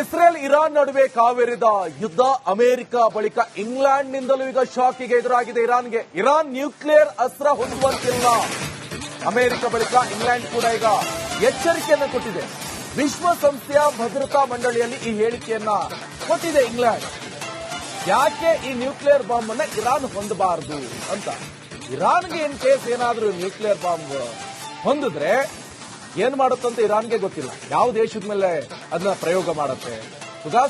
Israel Iran ನಡುವೆ ಕಾವೇರಿದ ಯುದ್ಧ America ಬಳಿಕ ಇಂಗ್ಲೆಂಡ್ನಿಂದಲೂ ಈಗ ಶಾಕಿಗೆ ಎದುರಾಗಿದೆ ಇರಾನ್ಗೆ. ಇರಾನ್ ನ್ಯೂಕ್ಲಿಯರ್ ಅಸ್ತ್ರ ಹೊಂದುವಂತಿಲ್ಲ. ಅಮೆರಿಕ ಬಳಿಕ ಇಂಗ್ಲೆಂಡ್ ಕೂಡ ಈಗ ಎಚ್ಚರಿಕೆಯನ್ನು ಕೊಟ್ಟಿದೆ. ವಿಶ್ವಸಂಸ್ಥೆಯ ಭದ್ರತಾ ಮಂಡಳಿಯಲ್ಲಿ ಈ ಹೇಳಿಕೆಯನ್ನ ಕೊಟ್ಟಿದೆ ಇಂಗ್ಲೆಂಡ್. ಯಾಕೆ ಈ ನ್ಯೂಕ್ಲಿಯರ್ ಬಾಂಬ್ ಅನ್ನ ಇರಾನ್ ಹೊಂದಬಾರದು ಅಂತ. ಇರಾನ್ಗೆ ಇನ್ ಕೇಸ್ ಏನಾದರೂ ನ್ಯೂಕ್ಲಿಯರ್ ಬಾಂಬ್ ಹೊಂದಿದ್ರೆ ಏನ್ ಮಾಡುತ್ತಂತ ಇರಾನ್ಗೆ ಗೊತ್ತಿಲ್ಲ. ಯಾವ ದೇಶದ ಮೇಲೆ ಅದನ್ನ ಪ್ರಯೋಗ ಮಾಡುತ್ತೆ? ಸುಧಾ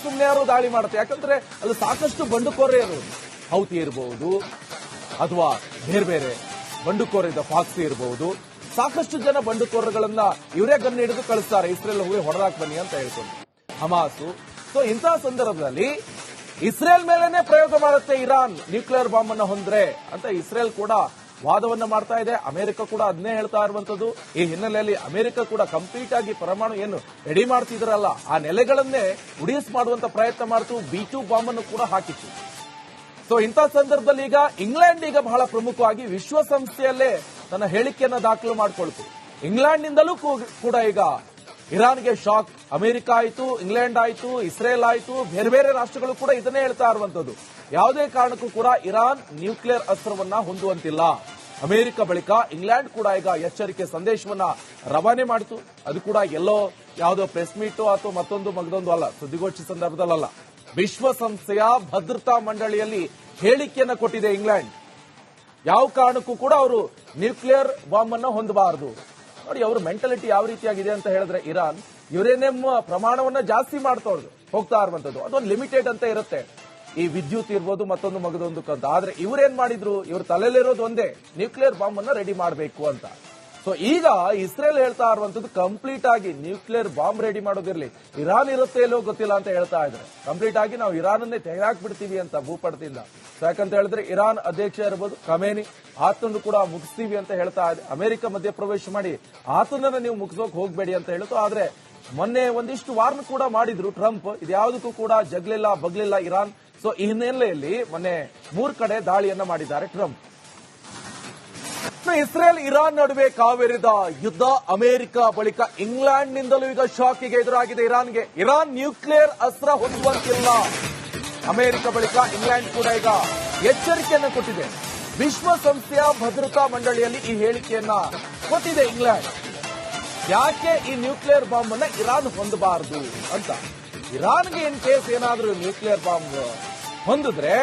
ದಾಳಿ ಮಾಡುತ್ತೆ. ಯಾಕಂದ್ರೆ ಅಲ್ಲಿ ಸಾಕಷ್ಟು ಬಂಡುಕೋರೆ ಇರೋದು ಹೌತಿ ಇರಬಹುದು ಅಥವಾ ಬೇರೆ ಬೇರೆ ಬಂಡುಕೋರಿದ್ದ ಫಾಕ್ಸಿ ಇರಬಹುದು ಸಾಕಷ್ಟು ಜನ ಬಂಡುಕೋರಗಳನ್ನ ಇವರೇ ಗನ್ ಹಿಡಿದು ಕಳಿಸ್ತಾರೆ. ಇಸ್ರೇಲ್ ಹೋಗಿ ಹೊಡೆದಾಕ್ ಬನ್ನಿ ಅಂತ ಹೇಳ್ಕೊಂಡು. ಹಮಾಸು. ಸೊ ಇಂತಹ ಸಂದರ್ಭದಲ್ಲಿ ಇಸ್ರೇಲ್ ಮೇಲೇನೆ ಪ್ರಯೋಗ ಮಾಡುತ್ತೆ ಇರಾನ್. ನ್ಯೂಕ್ಲಿಯರ್ ಬಾಂಬ್ ಅನ್ನ ಹೊಂದ್ರೆ ಅಂತ ಇಸ್ರೇಲ್ ಕೂಡ ವಾದವನ್ನ ಮಾಡ್ತಾ ಇದೆ. ಅಮೆರಿಕ ಕೂಡ ಅದನ್ನೇ ಹೇಳ್ತಾ ಇರುವಂತದ್ದು ಈ ಹಿನ್ನೆಲೆಯಲ್ಲಿ ಅಮೆರಿಕ ಕೂಡ ಕಂಪ್ಲೀಟ್ ಆಗಿ ಪರಮಾಣು ಏನು ರೆಡಿ ಮಾಡ್ತಿದ್ರಲ್ಲ, ಆ ನೆಲೆಗಳನ್ನೇ ಉಡಿಸ್ ಮಾಡುವಂತ ಪ್ರಯತ್ನ ಮಾಡ್ತು. ಬಿ ಟು ಬಾಂಬ್ ಅನ್ನು ಕೂಡ ಹಾಕಿತ್ತು. ಸೊ ಇಂಥ ಸಂದರ್ಭದಲ್ಲಿ ಈಗ ಇಂಗ್ಲೆಂಡ್ ಈಗ ಬಹಳ ಪ್ರಮುಖವಾಗಿ ವಿಶ್ವಸಂಸ್ಥೆಯಲ್ಲೇ ತನ್ನ ಹೇಳಿಕೆಯನ್ನು ದಾಖಲು ಮಾಡಿಕೊಳ್ತು. ಇಂಗ್ಲೆಂಡ್ನಿಂದಲೂ ಕೂಡ ಈಗ ಇರಾನ್ಗೆ ಶಾಕ್. ಅಮೆರಿಕ ಆಯಿತು, ಇಂಗ್ಲೆಂಡ್ ಆಯಿತು, ಇಸ್ರೇಲ್ ಆಯಿತು, ಬೇರೆ ಬೇರೆ ರಾಷ್ಟ್ರಗಳು ಕೂಡ ಇದನ್ನೇ ಹೇಳ್ತಾ ಇರುವಂತದ್ದು ಯಾವುದೇ ಕಾರಣಕ್ಕೂ ಕೂಡ ಇರಾನ್ ನ್ಯೂಕ್ಲಿಯರ್ ಅಸ್ತ್ರವನ್ನ ಹೊಂದುವಂತಿಲ್ಲ. ಅಮೆರಿಕ ಬಳಿಕ ಇಂಗ್ಲೆಂಡ್ ಕೂಡ ಈಗ ಎಚ್ಚರಿಕೆ ಸಂದೇಶವನ್ನ ರವಾನೆ ಮಾಡಿತು. ಅದು ಕೂಡ ಎಲ್ಲೋ ಯಾವುದೋ ಪ್ರೆಸ್ ಮೀಟ್ ಅಥವಾ ಮತ್ತೊಂದು ಮಗದೊಂದು ಅಲ್ಲ, ಸುದ್ದಿಗೋಷ್ಠಿ ಸಂದರ್ಭದಲ್ಲ ವಿಶ್ವಸಂಸ್ಥೆಯ ಭದ್ರತಾ ಮಂಡಳಿಯಲ್ಲಿ ಹೇಳಿಕೆಯನ್ನ ಕೊಟ್ಟಿದೆ ಇಂಗ್ಲೆಂಡ್. ಯಾವ ಕಾರಣಕ್ಕೂ ಕೂಡ ಅವರು ನ್ಯೂಕ್ಲಿಯರ್ ಬಾಂಬ್ ಅನ್ನ ಹೊಂದಬಾರದು. ನೋಡಿ, ಅವರ ಮೆಂಟಾಲಿಟಿ ಯಾವ ರೀತಿಯಾಗಿದೆ ಅಂತ ಹೇಳಿದ್ರೆ ಇರಾನ್ ಯುರೇನಿಯಂ ಪ್ರಮಾಣವನ್ನ ಜಾಸ್ತಿ ಮಾಡ್ತವ್ರದು ಹೋಗ್ತಾ ಇರುವಂತದ್ದು. ಅದೊಂದು ಲಿಮಿಟೆಡ್ ಅಂತ ಇರುತ್ತೆ. ಈ ವಿದ್ಯುತ್ ಇರ್ಬೋದು ಮತ್ತೊಂದು ಮಗದೊಂದು ಅಂತ ಆದ್ರೆ ಇವ್ರೇನ್ ಮಾಡಿದ್ರು? ಇವ್ರ ತಲೆಯಲ್ಲಿರೋದು ಒಂದೇ ನ್ಯೂಕ್ಲಿಯರ್ ಬಾಂಬ್ ಅನ್ನ ರೆಡಿ ಮಾಡಬೇಕು ಅಂತ. ಸೊ ಈಗ ಇಸ್ರೇಲ್ ಹೇಳ್ತಾ ಇರುವಂತದ್ದು ಕಂಪ್ಲೀಟ್ ಆಗಿ ನ್ಯೂಕ್ಲಿಯರ್ ಬಾಂಬ್ ರೆಡಿ ಮಾಡೋದಿರ್ಲಿ. ಇರಾನ್ ಇರುತ್ತೆ ಇಲ್ಲೋ ಗೊತ್ತಿಲ್ಲ ಅಂತ ಹೇಳ್ತಾ ಇದ್ದಾರೆ. ಕಂಪ್ಲೀಟ್ ಆಗಿ ನಾವು ಇರಾನನ್ನೇ ತೆಗೆದಾಕ್ಬಿಡ್ತೀವಿ ಅಂತ ಭೂಪಟದಿಂದ. ಯಾಕಂತ ಹೇಳಿದ್ರೆ ಇರಾನ್ ಅಧ್ಯಕ್ಷ ಇರಬಹುದು ಕಮೇನಿ ಆತನ್ನು ಕೂಡ ಮುಗಿಸ್ತೀವಿ ಅಂತ ಹೇಳ್ತಾ ಇದೆ. ಅಮೆರಿಕ ಮಧ್ಯಪ್ರವೇಶ ಮಾಡಿ ಆತನನ್ನ ನೀವು ಮುಗಿಸೋಕ್ ಹೋಗ್ಬೇಡಿ ಅಂತ ಹೇಳ್ತು ಆದ್ರೆ ಮೊನ್ನೆ ಒಂದಿಷ್ಟು ವಾರ್ನ್ ಕೂಡ ಮಾಡಿದ್ರು ಟ್ರಂಪ್. ಇದ್ಯಾವುದಕ್ಕೂ ಕೂಡ ಜಗ್ಲಿಲ್ಲ, ಬಗ್ಲಿಲ್ಲ ಇರಾನ್. ಸೊ, ಈ ಹಿನ್ನೆಲೆಯಲ್ಲಿ ಮೊನ್ನೆ ಮೂರ್ ಕಡೆ ದಾಳಿಯನ್ನ ಮಾಡಿದ್ದಾರೆ ಟ್ರಂಪ್. ಇಸ್ರೇಲ್, ಇರಾನ್ ನಡುವೆ ಕಾವೇರಿದ ಯುದ್ಧ ಅಮೆರಿಕ ಬಳಿಕ ಇಂಗ್ಲೆಂಡ್ ನಿಂದಲೂ ಈಗ ಶಾಕಿಗೆ ಎದುರಾಗಿದೆ ಇರಾನ್ಗೆ. ಇರಾನ್ ನ್ಯೂಕ್ಲಿಯರ್ ಅಸ್ತ್ರ ಹೊಂದುವಂತಿಲ್ಲ. ಅಮೆರಿಕ ಬಳಿಕ ಇಂಗ್ಲೆಂಡ್ ಕೂಡ ಈಗ ಎಚ್ಚರಿಕೆಯನ್ನು ಕೊಟ್ಟಿದೆ. ವಿಶ್ವಸಂಸ್ಥೆಯ ಭದ್ರತಾ ಮಂಡಳಿಯಲ್ಲಿ ಈ ಹೇಳಿಕೆಯನ್ನ ಕೊಟ್ಟಿದೆ ಇಂಗ್ಲೆಂಡ್. ಯಾಕೆ ಈ ನ್ಯೂಕ್ಲಿಯರ್ ಬಾಂಬ್ ಅನ್ನ ಇರಾನ್ ಹೊಂದಬಾರದು ಅಂತ. ಇರಾನ್ಗೆ ಇನ್ ಕೇಸ್ ಏನಾದರೂ ನ್ಯೂಕ್ಲಿಯರ್ ಬಾಂಬ್ ಹೊಂದಿದ್ರೆ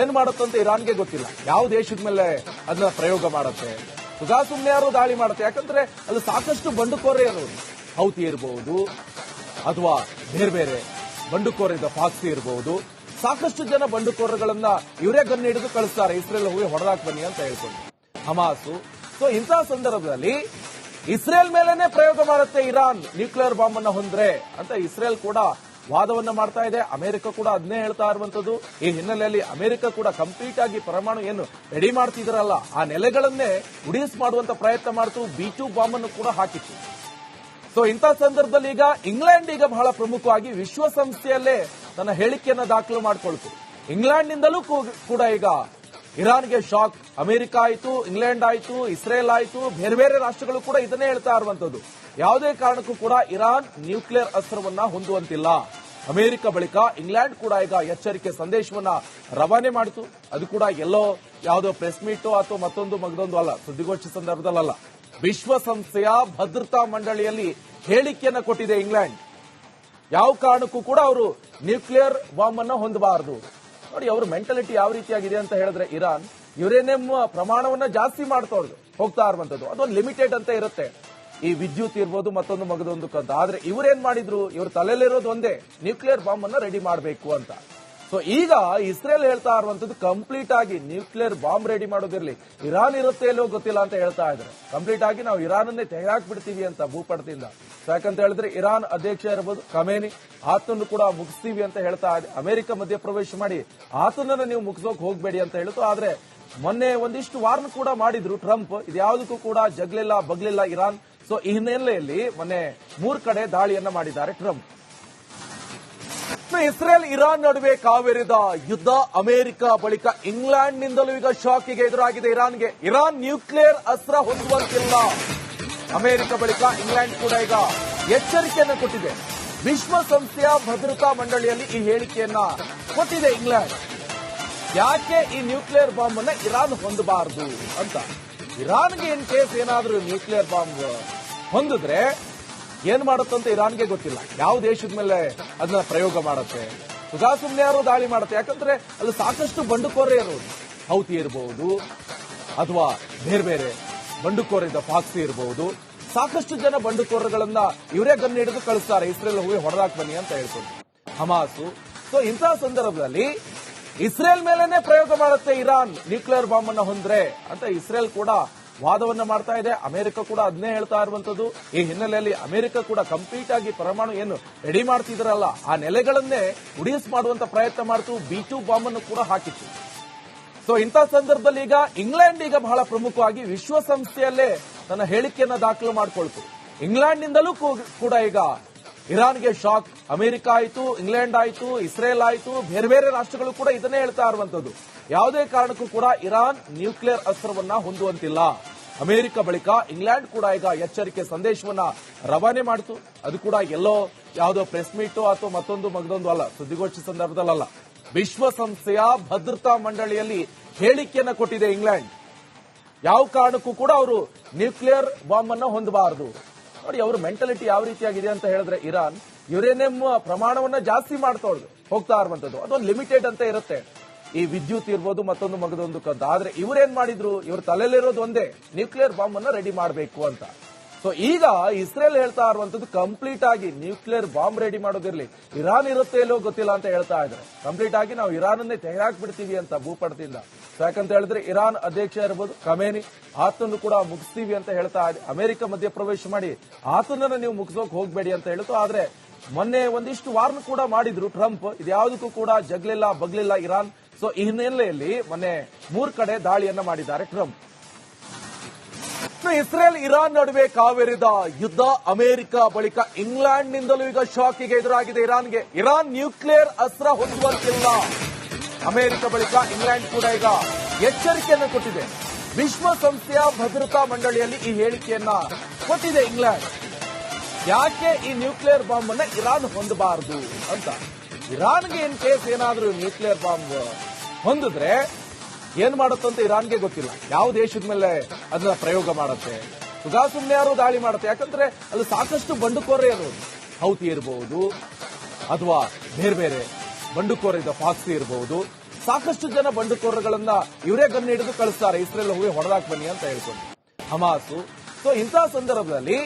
ಏನ್ ಮಾಡುತ್ತಂತ ಇರಾನ್ಗೆ ಗೊತ್ತಿಲ್ಲ. ಯಾವ ದೇಶದ ಮೇಲೆ ಅದನ್ನ ಪ್ರಯೋಗ ಮಾಡುತ್ತೆ? ಸುಧಾ ಸುಮ್ಮನೆ ಯಾರು ದಾಳಿ ಮಾಡುತ್ತೆ. ಯಾಕಂದ್ರೆ ಅಲ್ಲಿ ಸಾಕಷ್ಟು ಬಂಡುಕೋರೆ ಅನ್ನೋದು ಹೌತಿ ಇರಬಹುದು ಅಥವಾ ಬೇರೆ ಬೇರೆ ಬಂಡುಕೋರಿದ ಫಾಕ್ಸಿ ಇರಬಹುದು ಸಾಕಷ್ಟು ಜನ ಬಂಡುಕೋರಗಳನ್ನ ಇವರೇ ಗನ್ ಹಿಡಿದು ಕಳಿಸ್ತಾರೆ. ಇಸ್ರೇಲ್ ಹೋಗಿ ಹೊಡೆದಾಕ್ ಬನ್ನಿ ಅಂತ ಹೇಳ್ಕೊಂಡು. ಹಮಾಸು. ಸೊ ಇಂತಹ ಸಂದರ್ಭದಲ್ಲಿ ಇಸ್ರೇಲ್ ಮೇಲೇನೆ ಪ್ರಯೋಗ ಮಾಡುತ್ತೆ ಇರಾನ್. ನ್ಯೂಕ್ಲಿಯರ್ ಬಾಂಬ್ ಅನ್ನ ಹೊಂದ್ರೆ ಅಂತ ಇಸ್ರೇಲ್ ಕೂಡ ವಾದವನ್ನ ಮಾಡ್ತಾ ಇದೆ. ಅಮೆರಿಕ ಕೂಡ ಅದನ್ನೇ ಹೇಳ್ತಾ ಇರುವಂತದ್ದು. ಈ ಹಿನ್ನೆಲೆಯಲ್ಲಿ ಅಮೆರಿಕ ಕೂಡ ಕಂಪ್ಲೀಟ್ ಆಗಿ ಪರಮಾಣು ಏನು ರೆಡಿ ಮಾಡ್ತಿದ್ರಲ್ಲ, ಆ ನೆಲೆಗಳನ್ನೇ ಉಡಿಸ್ ಮಾಡುವಂತ ಪ್ರಯತ್ನ ಮಾಡ್ತು. ಬಿ ಟು ಬಾಂಬ್ ಅನ್ನು ಕೂಡ ಹಾಕಿತ್ತು. ಸೊ ಇಂಥ ಸಂದರ್ಭದಲ್ಲಿ ಈಗ ಇಂಗ್ಲೆಂಡ್ ಈಗ ಬಹಳ ಪ್ರಮುಖವಾಗಿ ವಿಶ್ವಸಂಸ್ಥೆಯಲ್ಲೇ ತನ್ನ ಹೇಳಿಕೆಯನ್ನು ದಾಖಲು ಮಾಡಿಕೊಳ್ತು. ಇಂಗ್ಲೆಂಡ್ನಿಂದಲೂ ನಿಂದಲೂ ಕೂಡ ಈಗ ಇರಾನ್ಗೆ ಶಾಕ್. ಅಮೆರಿಕ ಆಯಿತು, ಇಂಗ್ಲೆಂಡ್ ಆಯಿತು, ಇಸ್ರೇಲ್ ಆಯಿತು, ಬೇರೆ ಬೇರೆ ರಾಷ್ಟ್ರಗಳು ಕೂಡ ಇದನ್ನೇ ಹೇಳ್ತಾ ಇರುವಂತದ್ದು ಯಾವುದೇ ಕಾರಣಕ್ಕೂ ಕೂಡ ಇರಾನ್ ನ್ಯೂಕ್ಲಿಯರ್ ಅಸ್ತ್ರವನ್ನ ಹೊಂದುವಂತಿಲ್ಲ. ಅಮೆರಿಕ ಬಳಿಕ ಇಂಗ್ಲೆಂಡ್ ಕೂಡ ಈಗ ಎಚ್ಚರಿಕೆ ಸಂದೇಶವನ್ನ ರವಾನೆ ಮಾಡಿತು. ಅದು ಕೂಡ ಎಲ್ಲೋ ಯಾವುದೋ ಪ್ರೆಸ್ ಮೀಟ್ ಅಥವಾ ಮತ್ತೊಂದು ಮಗದೊಂದು ಅಲ್ಲ, ಸುದ್ದಿಗೋಷ್ಠಿ ಸಂದರ್ಭದಲ್ಲ ವಿಶ್ವಸಂಸ್ಥೆಯ ಭದ್ರತಾ ಮಂಡಳಿಯಲ್ಲಿ ಹೇಳಿಕೆಯನ್ನು ಕೊಟ್ಟಿದೆ ಇಂಗ್ಲೆಂಡ್. ಯಾವ ಕಾರಣಕ್ಕೂ ಕೂಡ ಅವರು ನ್ಯೂಕ್ಲಿಯರ್ ಬಾಂಬ್ ಅನ್ನು ಹೊಂದಬಾರದು. ನೋಡಿ ಅವ್ರ ಮೆಂಟಾಲಿಟಿ ಯಾವ ರೀತಿಯಾಗಿದೆ ಅಂತ ಹೇಳಿದ್ರೆ ಇರಾನ್ ಯುರೇನಿಯಂ ಪ್ರಮಾಣವನ್ನ ಜಾಸ್ತಿ ಮಾಡ್ತವ್ರದು. ಹೋಗ್ತಾ ಇರುವಂತದ್ದು. ಅದೊಂದು ಲಿಮಿಟೆಡ್ ಅಂತ ಇರುತ್ತೆ. ಈ ವಿದ್ಯುತ್ ಇರ್ಬೋದು ಮತ್ತೊಂದು ಮಗದೊಂದು ಕಂತ ಆದ್ರೆ ಇವ್ರೇನ್ ಮಾಡಿದ್ರು? ಇವ್ರ ತಲೆಯಲ್ಲಿರೋದು ಒಂದೇ. ನ್ಯೂಕ್ಲಿಯರ್ ಬಾಂಬ್ ಅನ್ನ ರೆಡಿ ಮಾಡಬೇಕು ಅಂತ. ಸೊ ಈಗ ಇಸ್ರೇಲ್ ಹೇಳ್ತಾ ಇರುವಂತದ್ದು ಕಂಪ್ಲೀಟ್ ಆಗಿ ನ್ಯೂಕ್ಲಿಯರ್ ಬಾಂಬ್ ರೆಡಿ ಮಾಡೋದಿರಲಿ. ಇರಾನ್ ಇರುತ್ತೆ ಇಲ್ಲೋ ಗೊತ್ತಿಲ್ಲ ಅಂತ ಹೇಳ್ತಾ ಇದ್ದಾರೆ. ಕಂಪ್ಲೀಟ್ ಆಗಿ ನಾವು ಇರಾನನ್ನೇ ತೆಗೆದಾಕ್ಬಿಡ್ತೀವಿ ಅಂತ ಭೂಪಟದಿಂದ. ಯಾಕಂತ ಹೇಳಿದ್ರೆ ಇರಾನ್ ಅಧ್ಯಕ್ಷ ಇರಬಹುದು ಕಮೇನಿ ಆತನ್ನು ಕೂಡ ಮುಗಿಸ್ತೀವಿ ಅಂತ ಹೇಳ್ತಾ ಇದೆ. ಅಮೆರಿಕ ಮಧ್ಯಪ್ರವೇಶ ಮಾಡಿ ಆತನನ್ನ ನೀವು ಮುಗಿಸೋಕೆ ಹೋಗ್ಬೇಡಿ ಅಂತ ಹೇಳ್ತು. ಆದ್ರೆ ಮೊನ್ನೆ ಒಂದಿಷ್ಟು ವಾರ್ನ್ ಕೂಡ ಮಾಡಿದ್ರು ಟ್ರಂಪ್. ಇದ್ಯಾವುದಕ್ಕೂ ಕೂಡ ಜಗ್ಲಿಲ್ಲ, ಬಗ್ಲಿಲ್ಲ ಇರಾನ್. ಸೊ ಈ ಹಿನ್ನೆಲೆಯಲ್ಲಿ ಮೊನ್ನೆ ಮೂರ್ ಕಡೆ ದಾಳಿಯನ್ನ ಮಾಡಿದ್ದಾರೆ ಟ್ರಂಪ್. ಇಸ್ರೇಲ್ ಇರಾನ್ ನಡುವೆ ಕಾವೇರಿದ ಯುದ್ಧ ಅಮೆರಿಕ ಬಳಿಕ ಇಂಗ್ಲೆಂಡ್ ನಿಂದಲೂ ಈಗ ಶಾಕಿಗೆ ಎದುರಾಗಿದೆ ಇರಾನ್ಗೆ. ಇರಾನ್ ನ್ಯೂಕ್ಲಿಯರ್ ಅಸ್ತ್ರ ಹೊಂದುವಂತಿಲ್ಲ. ಅಮೆರಿಕ ಬಳಿಕ ಇಂಗ್ಲೆಂಡ್ ಕೂಡ ಈಗ ಎಚ್ಚರಿಕೆಯನ್ನು ಕೊಟ್ಟಿದೆ. ವಿಶ್ವಸಂಸ್ಥೆಯ ಭದ್ರತಾ ಮಂಡಳಿಯಲ್ಲಿ ಈ ಹೇಳಿಕೆಯನ್ನ ಕೊಟ್ಟಿದೆ ಇಂಗ್ಲೆಂಡ್. ಯಾಕೆ ಈ ನ್ಯೂಕ್ಲಿಯರ್ ಬಾಂಬ್ ಅನ್ನ ಇರಾನ್ ಹೊಂದಬಾರದು ಅಂತ. ಇರಾನ್ಗೆ ಇನ್ ಕೇಸ್ ಏನಾದರೂ ನ್ಯೂಕ್ಲಿಯರ್ ಬಾಂಬ್ ಹೊಂದಿದ್ರೆ ಏನ್ ಮಾಡುತ್ತಂತ ಇರಾನ್ಗೆ ಗೊತ್ತಿಲ್ಲ. ಯಾವ ದೇಶದ ಮೇಲೆ ಅದನ್ನ ಪ್ರಯೋಗ ಮಾಡುತ್ತೆ? ಸುಧಾ ಸುಮ್ನೆ ಯಾರು ದಾಳಿ ಮಾಡುತ್ತೆ. ಯಾಕಂದ್ರೆ ಅಲ್ಲಿ ಸಾಕಷ್ಟು ಬಂಡುಕೋರೆ ಇರೋದು ಹೌತಿ ಇರಬಹುದು ಅಥವಾ ಬೇರೆ ಬೇರೆ ಬಂಡುಕೋರಿದ್ದ ಫಾಕ್ಸಿ ಇರಬಹುದು ಸಾಕಷ್ಟು ಜನ ಬಂಡುಕೋರಗಳನ್ನ ಇವರೇ ಗನ್ ಹಿಡಿದು ಕಳಿಸ್ತಾರೆ. ಇಸ್ರೇಲ್ ಹೋಗಿ ಹೊಡೆದಾಕ್ ಬನ್ನಿ ಅಂತ ಹೇಳ್ಕೊಂಡು. ಹಮಾಸು. ಸೊ ಇಂತಹ ಸಂದರ್ಭದಲ್ಲಿ ಇಸ್ರೇಲ್ ಮೇಲೇನೆ ಪ್ರಯೋಗ ಮಾಡುತ್ತೆ ಇರಾನ್. ನ್ಯೂಕ್ಲಿಯರ್ ಬಾಂಬ್ ಅನ್ನ ಹೊಂದ್ರೆ ಅಂತ ಇಸ್ರೇಲ್ ಕೂಡ ವಾದವನ್ನ ಮಾಡ್ತಾ ಇದೆ. ಅಮೆರಿಕ ಕೂಡ ಅದನ್ನೇ ಹೇಳ್ತಾ ಇರುವಂತದ್ದು. ಈ ಹಿನ್ನೆಲೆಯಲ್ಲಿ ಅಮೆರಿಕ ಕೂಡ ಕಂಪ್ಲೀಟ್ ಆಗಿ ಪರಮಾಣು ಏನು ರೆಡಿ ಮಾಡ್ತಿದ್ರಲ್ಲ, ಆ ನೆಲೆಗಳನ್ನೇ ಉಡಿಸ್ ಮಾಡುವಂತ ಪ್ರಯತ್ನ ಮಾಡ್ತು. ಬಿ ಟು ಬಾಂಬ್ ಅನ್ನು ಕೂಡ ಹಾಕಿತ್ತು. ಸೊ ಇಂಥ ಸಂದರ್ಭದಲ್ಲಿ ಈಗ ಇಂಗ್ಲೆಂಡ್ ಈಗ ಬಹಳ ಪ್ರಮುಖವಾಗಿ ವಿಶ್ವಸಂಸ್ಥೆಯಲ್ಲೇ ತನ್ನ ಹೇಳಿಕೆಯನ್ನು ದಾಖಲು ಮಾಡಿಕೊಳ್ತು. ಇಂಗ್ಲೆಂಡ್ನಿಂದಲೂ ನಿಂದಲೂ ಕೂಡ ಈಗ ಇರಾನ್ಗೆ ಶಾಕ್. ಅಮೆರಿಕ ಆಯಿತು, ಇಂಗ್ಲೆಂಡ್ ಆಯಿತು, ಇಸ್ರೇಲ್ ಆಯಿತು, ಬೇರೆ ಬೇರೆ ರಾಷ್ಟ್ರಗಳು ಕೂಡ ಇದನ್ನೇ ಹೇಳ್ತಾ ಇರುವಂತದ್ದು ಯಾವುದೇ ಕಾರಣಕ್ಕೂ ಕೂಡ ಇರಾನ್ ನ್ಯೂಕ್ಲಿಯರ್ ಅಸ್ತ್ರವನ್ನ ಹೊಂದುವಂತಿಲ್ಲ. ಅಮೆರಿಕ ಬಳಿಕ ಇಂಗ್ಲೆಂಡ್ ಕೂಡ ಈಗ ಎಚ್ಚರಿಕೆ ಸಂದೇಶವನ್ನ ರವಾನೆ ಮಾಡಿತು. ಅದು ಕೂಡ ಎಲ್ಲೋ ಯಾವುದೋ ಪ್ರೆಸ್ ಮೀಟು ಅಥವಾ ಮತ್ತೊಂದು ಮಗದೊಂದು ಅಲ್ಲ, ಸುದ್ದಿಗೋಷ್ಠಿ ಸಂದರ್ಭದಲ್ಲ ವಿಶ್ವಸಂಸ್ಥೆಯ ಭದ್ರತಾ ಮಂಡಳಿಯಲ್ಲಿ ಹೇಳಿಕೆಯನ್ನು ಕೊಟ್ಟಿದೆ ಇಂಗ್ಲೆಂಡ್. ಯಾವ ಕಾರಣಕ್ಕೂ ಕೂಡ ಅವರು ನ್ಯೂಕ್ಲಿಯರ್ ಬಾಂಬ್ ಅನ್ನು ಹೊಂದಬಾರದು. ನೋಡಿ ಅವ್ರ ಮೆಂಟಾಲಿಟಿ ಯಾವ ರೀತಿಯಾಗಿದೆ ಅಂತ ಹೇಳಿದ್ರೆ ಇರಾನ್ ಯುರೇನಿಯಂ ಪ್ರಮಾಣವನ್ನ ಜಾಸ್ತಿ ಮಾಡ್ತಾ ಹೋಗ್ತಾ ಇರುವಂತದ್ದು. ಅದೊಂದು ಲಿಮಿಟೆಡ್ ಅಂತ ಇರುತ್ತೆ. ಈ ವಿದ್ಯುತ್ ಇರ್ಬೋದು ಮತ್ತೊಂದು ಮಗದೊಂದು ಕಂತ ಆದ್ರೆ ಇವ್ರೇನ್ ಮಾಡಿದ್ರು? ಇವ್ರ ತಲೆಯಲ್ಲಿರೋದು ಒಂದೇ. ನ್ಯೂಕ್ಲಿಯರ್ ಬಾಂಬ್ ಅನ್ನ ರೆಡಿ ಮಾಡಬೇಕು ಅಂತ. ಸೊ ಈಗ ಇಸ್ರೇಲ್ ಹೇಳ್ತಾ ಇರುವಂತದ್ದು ಕಂಪ್ಲೀಟ್ ಆಗಿ ನ್ಯೂಕ್ಲಿಯರ್ ಬಾಂಬ್ ರೆಡಿ ಮಾಡೋದಿರ್ಲಿ. ಇರಾನ್ ಇರುತ್ತೆ ಇಲ್ಲೋ ಗೊತ್ತಿಲ್ಲ ಅಂತ ಹೇಳ್ತಾ ಇದ್ದಾರೆ. ಕಂಪ್ಲೀಟ್ ಆಗಿ ನಾವು ಇರಾನ್ ಅನ್ನೇ ತೆಗೆದಾಕ್ಬಿಡ್ತೀವಿ ಅಂತ ಭೂಪಟದಿಂದ. ಯಾಕಂತ ಹೇಳಿದ್ರೆ ಇರಾನ್ ಅಧ್ಯಕ್ಷ ಇರ್ಬೋದು ಕಮೇನಿ ಆತನ್ನು ಕೂಡ ಮುಗಿಸ್ತೀವಿ ಅಂತ ಹೇಳ್ತಾ ಅಮೆರಿಕ ಮಧ್ಯಪ್ರವೇಶ ಮಾಡಿ ಆತನನ್ನು ನೀವು ಮುಗಿಸೋಕೆ ಹೋಗಬೇಡಿ ಅಂತ ಹೇಳಿತು ಆದ್ರೆ ಮೊನ್ನೆ ಒಂದಿಷ್ಟು ವಾರ್ನ್ ಕೂಡ ಮಾಡಿದ್ರು ಟ್ರಂಪ್. ಇದ್ಯಾವುದಕ್ಕೂ ಕೂಡ ಜಗ್ಲಿಲ್ಲ, ಬಗ್ಲಿಲ್ಲ ಇರಾನ್. ಸೊ ಈ ಹಿನ್ನೆಲೆಯಲ್ಲಿ ಮೊನ್ನೆ ಮೂರ್ ಕಡೆ ದಾಳಿಯನ್ನ ಮಾಡಿದ್ದಾರೆ ಟ್ರಂಪ್. ಇಸ್ರೇಲ್, ಇರಾನ್ ನಡುವೆ ಕಾವೇರಿದ ಯುದ್ಧ ಅಮೆರಿಕ ಬಳಿಕ ಇಂಗ್ಲೆಂಡ್ ನಿಂದಲೂ ಈಗ ಶಾಕಿಗೆ ಎದುರಾಗಿದೆ ಇರಾನ್ಗೆ. ಇರಾನ್ ನ್ಯೂಕ್ಲಿಯರ್ ಅಸ್ತ್ರ ಹೊಂದುವಂತಿಲ್ಲ. ಅಮೆರಿಕ ಬಳಿಕ ಇಂಗ್ಲೆಂಡ್ ಕೂಡ ಈಗ ಎಚ್ಚರಿಕೆಯನ್ನು ಕೊಟ್ಟಿದೆ. ವಿಶ್ವಸಂಸ್ಥೆಯ ಭದ್ರತಾ ಮಂಡಳಿಯಲ್ಲಿ ಈ ಹೇಳಿಕೆಯನ್ನ ಕೊಟ್ಟಿದೆ ಇಂಗ್ಲೆಂಡ್. ಯಾಕೆ ಈ ನ್ಯೂಕ್ಲಿಯರ್ ಬಾಂಬ್ ಅನ್ನ ಇರಾನ್ ಹೊಂದಬಾರದು ಅಂತ? ಇರಾನ್ಗೆ ಇನ್ ಕೇಸ್ ಏನಾದರೂ ನ್ಯೂಕ್ಲಿಯರ್ ಬಾಂಬ್ ಹೊಂದಿದ್ರೆ ಏನ್ ಮಾಡುತ್ತಂತ ಇರಾನ್ಗೆ ಗೊತ್ತಿಲ್ಲ. ಯಾವ ದೇಶದ ಮೇಲೆ ಅದನ್ನ ಪ್ರಯೋಗ ಮಾಡುತ್ತೆ? ಸುಧಾ ಸುಮ್ಮನೆ ದಾಳಿ ಮಾಡುತ್ತೆ? ಯಾಕಂದ್ರೆ ಅಲ್ಲಿ ಸಾಕಷ್ಟು ಬಂಡುಕೋರೆ ಇರೋದು. ಹೌತಿ ಇರಬಹುದು ಅಥವಾ ಬೇರೆ ಬೇರೆ ಬಂಡುಕೋರಿದ್ದ ಫಾಕ್ಸಿ ಇರಬಹುದು ಸಾಕಷ್ಟು ಜನ ಬಂಡುಕೋರಗಳನ್ನ ಇವರೇ ಗನ್ ಹಿಡಿದು ಕಳಿಸ್ತಾರೆ. ಇಸ್ರೇಲ್ ಹೋಗಿ ಹೊಡೆದಾಕ್ ಬನ್ನಿ ಅಂತ ಹೇಳ್ಕೊಂಡು. ಹಮಾಸು. ಸೊ ಇಂತಹ ಸಂದರ್ಭದಲ್ಲಿ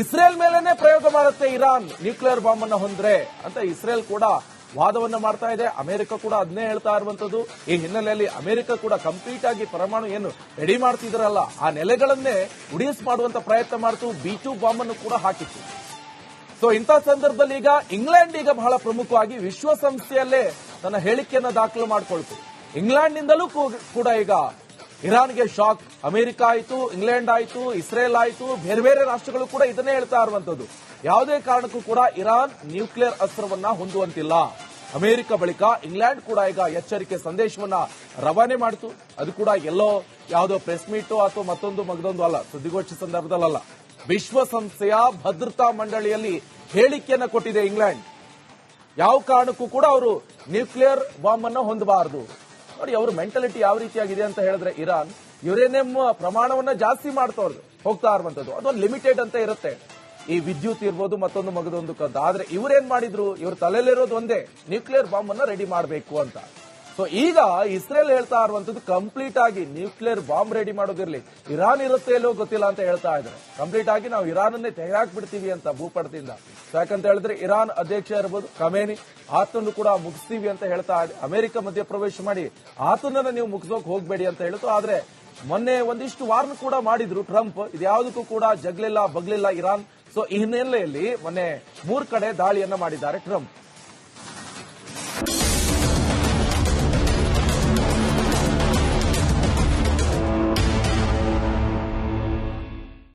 ಇಸ್ರೇಲ್ ಮೇಲೇನೆ ಪ್ರಯೋಗ ಮಾಡುತ್ತೆ ಇರಾನ್. ನ್ಯೂಕ್ಲಿಯರ್ ಬಾಂಬ್ ಅನ್ನ ಹೊಂದ್ರೆ ಅಂತ ಇಸ್ರೇಲ್ ಕೂಡ ವಾದವನ್ನ ಮಾಡ್ತಾ ಇದೆ. ಅಮೆರಿಕ ಕೂಡ ಅದನ್ನೇ ಹೇಳ್ತಾ ಇರುವಂತದ್ದು ಈ ಹಿನ್ನೆಲೆಯಲ್ಲಿ ಅಮೆರಿಕ ಕೂಡ ಕಂಪ್ಲೀಟ್ ಆಗಿ ಪರಮಾಣು ಏನು ರೆಡಿ ಮಾಡ್ತಿದ್ರಲ್ಲ, ಆ ನೆಲೆಗಳನ್ನೇ ಉಡಿಸ್ ಮಾಡುವಂತ ಪ್ರಯತ್ನ ಮಾಡ್ತು. ಬಿ ಟು ಬಾಂಬ್ ಅನ್ನು ಕೂಡ ಹಾಕಿತ್ತು. ಸೊ ಇಂಥ ಸಂದರ್ಭದಲ್ಲಿ ಈಗ ಇಂಗ್ಲೆಂಡ್ ಈಗ ಬಹಳ ಪ್ರಮುಖವಾಗಿ ವಿಶ್ವಸಂಸ್ಥೆಯಲ್ಲೇ ತನ್ನ ಹೇಳಿಕೆಯನ್ನ ದಾಖಲು ಮಾಡಿಕೊಳ್ತು. ಇಂಗ್ಲೆಂಡ್ನಿಂದಲೂ ನಿಂದಲೂ ಕೂಡ ಈಗ ಇರಾನ್ಗೆ ಶಾಕ್. ಅಮೆರಿಕ ಆಯಿತು ಇಂಗ್ಲೆಂಡ್ ಆಯಿತು ಇಸ್ರೇಲ್ ಆಯಿತು, ಬೇರೆ ಬೇರೆ ರಾಷ್ಟ್ರಗಳು ಕೂಡ ಇದನ್ನೇ ಹೇಳ್ತಾ ಇರುವಂತದ್ದು ಯಾವುದೇ ಕಾರಣಕ್ಕೂ ಕೂಡ ಇರಾನ್ ನ್ಯೂಕ್ಲಿಯರ್ ಅಸ್ತ್ರವನ್ನ ಹೊಂದುವಂತಿಲ್ಲ. ಅಮೆರಿಕ ಬಳಿಕ ಇಂಗ್ಲೆಂಡ್ ಕೂಡ ಈಗ ಎಚ್ಚರಿಕೆ ಸಂದೇಶವನ್ನ ರವಾನೆ ಮಾಡಿತು. ಅದು ಕೂಡ ಎಲ್ಲೋ ಯಾವುದೋ ಪ್ರೆಸ್ ಮೀಟು ಅಥವಾ ಮತ್ತೊಂದು ಮಗದೊಂದು ಅಲ್ಲ, ಸುದ್ದಿಗೋಷ್ಠಿ ಸಂದರ್ಭದಲ್ಲ ವಿಶ್ವಸಂಸ್ಥೆಯ ಭದ್ರತಾ ಮಂಡಳಿಯಲ್ಲಿ ಹೇಳಿಕೆಯನ್ನು ಕೊಟ್ಟಿದೆ ಇಂಗ್ಲೆಂಡ್. ಯಾವ ಕಾರಣಕ್ಕೂ ಕೂಡ ಅವರು ನ್ಯೂಕ್ಲಿಯರ್ ಬಾಂಬ್ ಅನ್ನು ಹೊಂದಬಾರದು. ನೋಡಿ, ಅವ್ರ ಮೆಂಟಾಲಿಟಿ ಯಾವ ರೀತಿಯಾಗಿದೆ ಅಂತ ಹೇಳಿದ್ರೆ ಇರಾನ್ ಯುರೇನಿಯಂ ಪ್ರಮಾಣವನ್ನ ಜಾಸ್ತಿ ಮಾಡ್ತಾ ಹೋಗ್ತಾ ಇರುವಂತದ್ದು. ಅದೊಂದು ಲಿಮಿಟೆಡ್ ಅಂತ ಇರುತ್ತೆ. ಈ ವಿದ್ಯುತ್ ಇರ್ಬೋದು, ಮತ್ತೊಂದು ಮಗದೊಂದು ಕದ್ದು. ಆದ್ರೆ ಇವರೇನ್ ಮಾಡಿದ್ರು? ಇವ್ರ ತಲೆಯಲ್ಲಿರೋದು ಒಂದೇ, ನ್ಯೂಕ್ಲಿಯರ್ ಬಾಂಬ್ ಅನ್ನ ರೆಡಿ ಮಾಡಬೇಕು ಅಂತ. ಸೊ ಈಗ ಇಸ್ರೇಲ್ ಹೇಳ್ತಾ ಇರುವಂತದ್ದು ಕಂಪ್ಲೀಟ್ ಆಗಿ ನ್ಯೂಕ್ಲಿಯರ್ ಬಾಂಬ್ ರೆಡಿ ಮಾಡೋದಿರಲಿ. ಇರಾನ್ ಇರುತ್ತೆ ಎಲ್ಲೋ ಗೊತ್ತಿಲ್ಲ ಅಂತ ಹೇಳ್ತಾ ಇದ್ದಾರೆ. ಕಂಪ್ಲೀಟ್ ಆಗಿ ನಾವು ಇರಾನ್ ಅನ್ನೇ ಬಿಡ್ತೀವಿ ಅಂತ ಭೂಪಟದಿಂದ. ಯಾಕಂತ ಹೇಳಿದ್ರೆ ಇರಾನ್ ಅಧ್ಯಕ್ಷ ಇರ್ಬೋದು ಕಮೇನಿ ಆತನ್ನು ಕೂಡ ಮುಗಿಸ್ತೀವಿ ಅಂತ ಹೇಳ್ತಾ ಇದೆ. ಮಧ್ಯ ಪ್ರವೇಶ ಮಾಡಿ ಆತನನ್ನ ನೀವು ಮುಗಿಸೋಕ್ ಹೋಗ್ಬೇಡಿ ಅಂತ ಹೇಳಿತು. ಆದ್ರೆ ಮೊನ್ನೆ ಒಂದಿಷ್ಟು ವಾರ್ನ್ ಕೂಡ ಮಾಡಿದ್ರು ಟ್ರಂಪ್. ಇದ್ಯಾವುದಕ್ಕೂ ಕೂಡ ಜಗ್ಲಿಲ್ಲ, ಬಗ್ಲಿಲ್ಲ ಇರಾನ್. ಸೊ ಈ ಹಿನ್ನೆಲೆಯಲ್ಲಿ ಮೊನ್ನೆ ಮೂರ್ ಕಡೆ ದಾಳಿಯನ್ನ ಮಾಡಿದ್ದಾರೆ ಟ್ರಂಪ್.